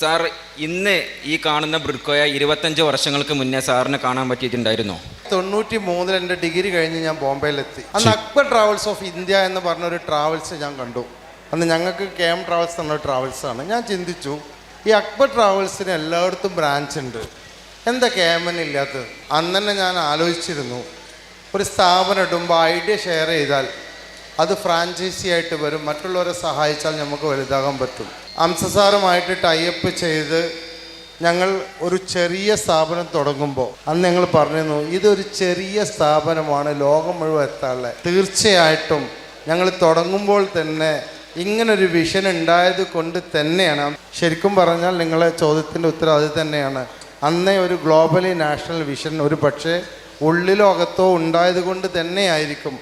Sir ഇന്ന് ഈ കാണുന്ന ബ്രിഡ്കോയ ഇരുപത്തഞ്ച് വർഷങ്ങൾക്ക് മുന്നേ സാറിന് കാണാൻ പറ്റിയിട്ടുണ്ടായിരുന്നോ. തൊണ്ണൂറ്റി മൂന്നിൽ എന്റെ ഡിഗ്രി കഴിഞ്ഞ് ഞാൻ ബോംബെയിലെത്തി. അന്ന് അക്ബർ ട്രാവൽസ് ഓഫ് ഇന്ത്യ എന്ന് പറഞ്ഞ ഒരു ട്രാവൽസ് ഞാൻ കണ്ടു. അന്ന് ഞങ്ങൾക്ക് കെ എം ട്രാവൽസ് എന്ന ട്രാവൽസ് ആണ്. ഞാൻ ചിന്തിച്ചു ഈ അക്ബർ ട്രാവൽസിന് എല്ലായിടത്തും ബ്രാഞ്ച് ഉണ്ട്. എന്താ കെ എം എൻ ഇല്ലാത്തത്? അന്ന് തന്നെ ഞാൻ ആലോചിച്ചിരുന്നു ഒരു സ്ഥാപനം ഇടുമ്പോൾ ഐഡിയ ഷെയർ ചെയ്താൽ അത് ഫ്രാഞ്ചൈസി ആയിട്ട് വരും. മറ്റുള്ളവരെ സഹായിച്ചാൽ നമുക്ക് വലുതാകാൻ പറ്റും. അംസസാറുമായിട്ട് ടൈപ്പ് ചെയ്ത് ഞങ്ങൾ ഒരു ചെറിയ സ്ഥാപനം തുടങ്ങുമ്പോൾ അന്ന് ഞങ്ങൾ പറഞ്ഞിരുന്നു ഇതൊരു ചെറിയ സ്ഥാപനമാണ് ലോകം മുഴുവൻ എത്താനുള്ളത് തീർച്ചയായിട്ടും ഞങ്ങൾ തുടങ്ങുമ്പോൾ തന്നെ ഇങ്ങനൊരു വിഷൻ ഉണ്ടായത് കൊണ്ട് തന്നെയാണ്. ശരിക്കും പറഞ്ഞാൽ നിങ്ങളെ ചോദ്യത്തിന്റെ ഉത്തരം അത് തന്നെയാണ്. അന്നേ ഒരു ഗ്ലോബലി നാഷണൽ വിഷൻ ഒരു പക്ഷേ ഉള്ളിലോ അകത്തോ ഉണ്ടായത് കൊണ്ട് തന്നെയായിരിക്കും.